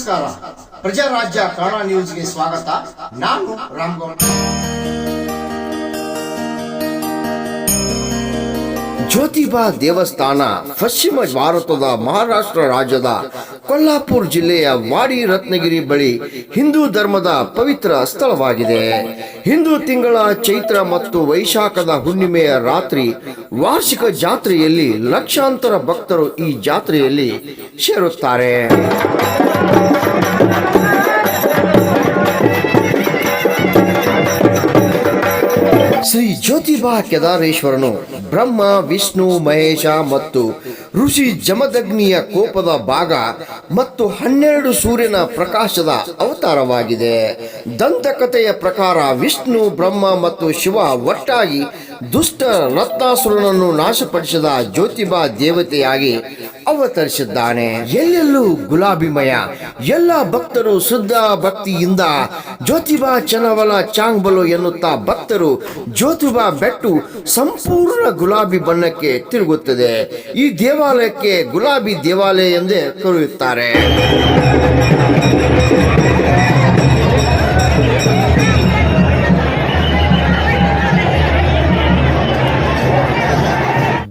ನಮಸ್ಕಾರ. ಪ್ರಜಾರಾಜ್ಯ ಕನ್ನಡ ನ್ಯೂಸ್ಗೆ ಸ್ವಾಗತ. ನಾನು ರಾಮಗೌಡ ಜ್ಯೋತಿಬಾ ದೇವಸ್ಥಾನ ಪಶ್ಚಿಮ ಭಾರತದ ಮಹಾರಾಷ್ಟ್ರ ರಾಜ್ಯದ ಕೊಲ್ಲಾಪುರ ಜಿಲ್ಲೆಯ ವಾಡಿ ರತ್ನಗಿರಿ ಬಳಿ ಹಿಂದೂ ಧರ್ಮದ ಪವಿತ್ರ ಸ್ಥಳವಾಗಿದೆ. ಹಿಂದೂ ತಿಂಗಳ ಚೈತ್ರ ಮತ್ತು ವೈಶಾಖದ ಹುಣ್ಣಿಮೆಯ ರಾತ್ರಿ ವಾರ್ಷಿಕ ಜಾತ್ರೆಯಲ್ಲಿ ಲಕ್ಷಾಂತರ ಭಕ್ತರು ಈ ಜಾತ್ರೆಯಲ್ಲಿ ಸೇರುತ್ತಾರೆ. ಶ್ರೀ ಜ್ಯೋತಿಬಾ ಕೇದಾರೇಶ್ವರನು ಬ್ರಹ್ಮ, ವಿಷ್ಣು, ಮಹೇಶ ಮತ್ತು ಋಷಿ ಜಮದಗ್ನಿಯ ಕೋಪದ ಭಾಗ ಮತ್ತು ಹನ್ನೆರಡು ಸೂರ್ಯನ ಪ್ರಕಾಶದ ಅವತಾರವಾಗಿದೆ. ದಂತಕಥೆಯ ಪ್ರಕಾರ ವಿಷ್ಣು, ಬ್ರಹ್ಮ ಮತ್ತು ಶಿವ ಒಟ್ಟಾಗಿ ದುಷ್ಟ ರತ್ನಾಸುರನನ್ನು ನಾಶಪಡಿಸಿದ ಜ್ಯೋತಿಬಾ ದೇವತೆಯಾಗಿ ಅವತರಿಸಿದ್ದಾನೆ. ಎಲ್ಲೆಲ್ಲೂ ಗುಲಾಬಿಮಯ, ಎಲ್ಲ ಭಕ್ತರು ಶುದ್ಧ ಭಕ್ತಿಯಿಂದ ಜ್ಯೋತಿಬಾ ಚನವಲ ಚಾಂಗ್ಬಲು ಎನ್ನುತ್ತಾ ಭಕ್ತರು ಜ್ಯೋತಿಬಾ ಬೆಟ್ಟು ಸಂಪೂರ್ಣ ಗುಲಾಬಿ ಬಣ್ಣಕ್ಕೆ ತಿರುಗುತ್ತದೆ. ಈ ದೇವಾಲಯಕ್ಕೆ ಗುಲಾಬಿ ದೇವಾಲಯ ಎಂದೇ ಕರೆಯುತ್ತಾರೆ.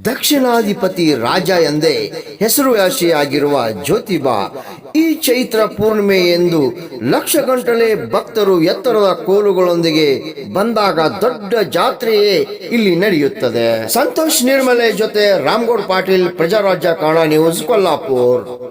ದಕ್ಷಿಣಾಧಿಪತಿ ರಾಜ ಎಂದೇ ಹೆಸರುವಾಸಿಯಾಗಿರುವ ಜ್ಯೋತಿಬಾ ಈ ಚೈತ್ರ ಪೂರ್ಣಿಮೆ ಎಂದು ಲಕ್ಷ ಗಂಟಲೆ ಭಕ್ತರು ಎತ್ತರದ ಕೋಲುಗಳೊಂದಿಗೆ ಬಂದಾಗ ದೊಡ್ಡ ಜಾತ್ರೆಯೇ ಇಲ್ಲಿ ನಡೆಯುತ್ತದೆ. ಸಂತೋಷ್ ನಿರ್ಮಲೆ ಜೊತೆ ರಾಮ್ಗೌಡ್ ಪಾಟೀಲ್ ಪ್ರಜಾರಾಜ್ಯ ಕಾಣ ನ್ಯೂಸ್ ಕೊಲ್ಲಾಪುರ್.